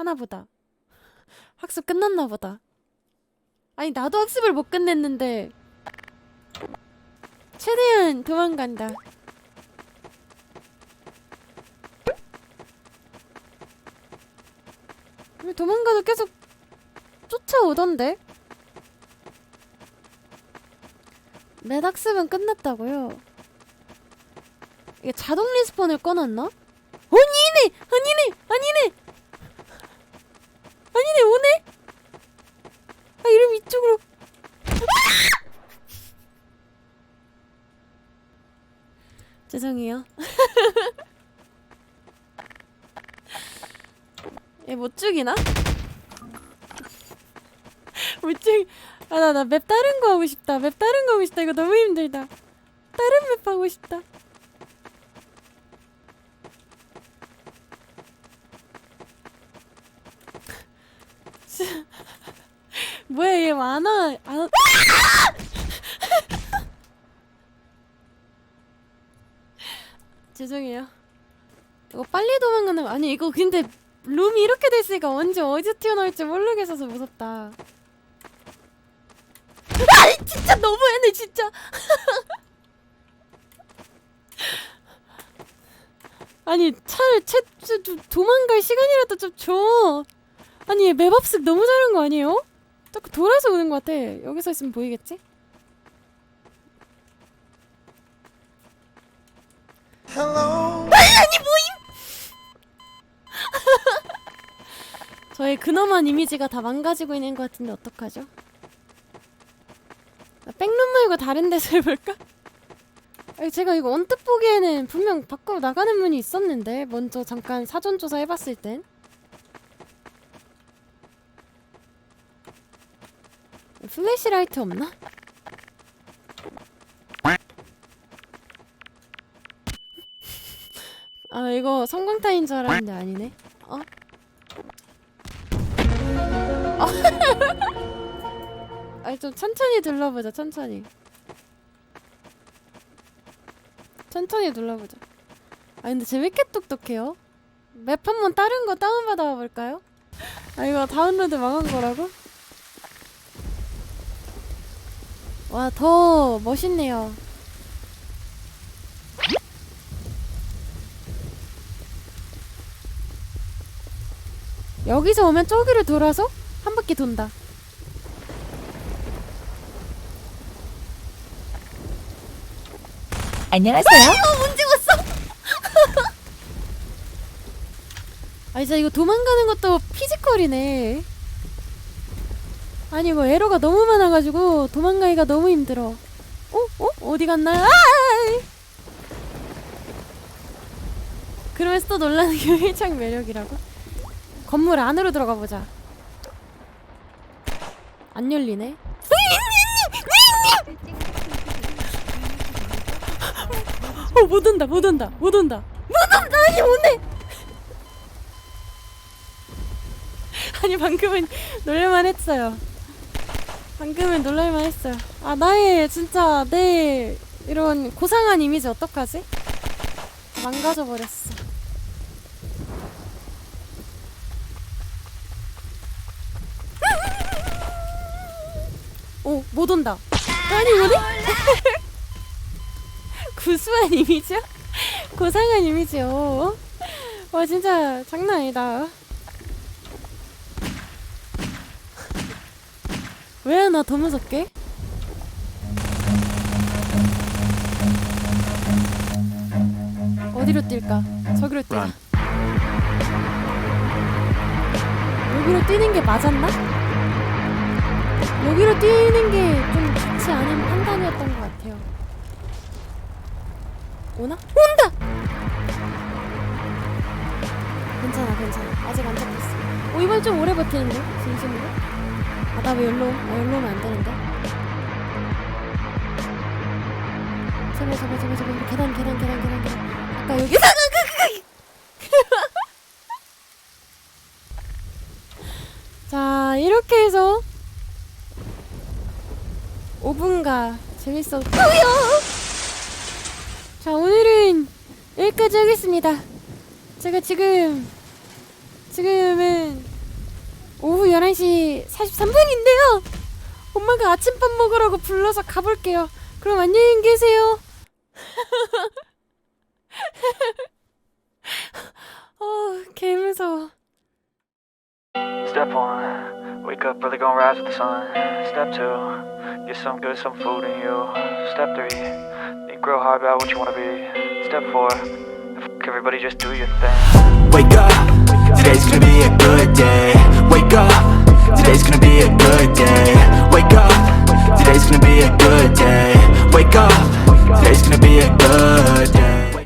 하나 보다. 학습 끝났나 보다. 아니 나도 학습을 못 끝냈는데 최대한 도망간다. 왜 도망가도 계속 쫓아오던데? 맷 학습은 끝났다고요? 이게 자동 리스폰을 꺼놨나? 아니네! 아니네! 아니네! 아니네 오네? 아 이름 이쪽으로. 죄송해요. 얘 못 죽이나? 못 죽이 아나 나 맵 다른 거 하고 싶다. 맵 다른 거 하고 싶다. 이거 너무 힘들다. 다른 맵 하고 싶다 뭐야 얘 많아 안... 죄송해요. 이거 빨리 도망가는 거 아니 이거 근데 룸이 이렇게 됐으니까 언제 어디서 튀어나올지 모르겠어서 무섭다. 아니 진짜 너무했네 진짜. 아니 차를 채, 채, 좀 도망갈 시간이라도 좀 줘. 아니 얘 맵업습 너무 잘한 거 아니에요? 자꾸 돌아서 오는 것 같아. 여기서 있으면 보이겠지? Hello. 저의 근엄한 이미지가 다 망가지고 있는 것 같은데 어떡하죠? 나 백룸 말고 다른 데서 해볼까? 아니, 제가 이거 언뜻 보기에는 분명 밖으로 나가는 문이 있었는데 먼저 잠깐 사전 조사 해봤을 땐 플래시라이트 없나? 아 이거 성광탄인 줄 알았는데 아니네 어? 아니 좀 천천히 둘러보자 천천히 천천히 둘러보자 아 근데 이렇게 똑똑해요? 맵 한 번 다른 거 다운받아 볼까요? 아 이거 다운로드 망한 거라고? 와 더 멋있네요 여기서 오면 저기를 돌아서 한 바퀴 돈다 안녕하세요. 못 찍었어. 아 진짜 이거 도망가는 것도 피지컬이네. 아니 이거 에러가 너무 많아가지고 도망가기가 너무 힘들어. 어? 어? 어디 갔나? 아! 그러면서 또 놀라는 게 회창 매력이라고? 건물 안으로 들어가 보자. 안 열리네. 어, 못 온다, 못 온다, 못 온다. 못 온다, 아니, 오네! 아니, 방금은 놀랄만 했어요. 방금은 놀랄만 했어요. 아, 나의, 진짜, 내, 이런 고상한 이미지 어떡하지? 망가져버렸어. 오, 못 온다. 아니, 오네? 구수한 이미지야? 고상한 이미지요. 와 진짜 장난 아니다. 왜 나 더 무섭게? 어디로 뛸까? 저기로 뛰자. Run. 여기로 뛰는 게 맞았나? 여기로 뛰는 게 좀 좋지 않은 판단이었던 것 같아요. 오나? 온다! 괜찮아, 괜찮아. 아직 안 잡혔어. 오, 이번 좀 오래 버티는데? 진심으로? 아, 나 왜 열로? 아, 열로 오면 안 되는데? 제발, 제발, 제발, 제발. 계단, 계단, 계단, 계단, 계단. 아까 여기. 자, 이렇게 해서 5분가 재밌었고요. 자, 오늘은 여기까지 하겠습니다. 제가 지금 지금은 오후 11시 43분인데요. 엄마가 아침밥 먹으라고 불러서 가볼게요. 그럼 안녕히 계세요. 어, 개 무서워. Step one, wake up early, gonna rise with the sun. Step two, get some good, some food in you. Step three, think real hard about what you wanna be. Step four, fuck everybody, just do your thing. Wake up, today's gonna be a good day.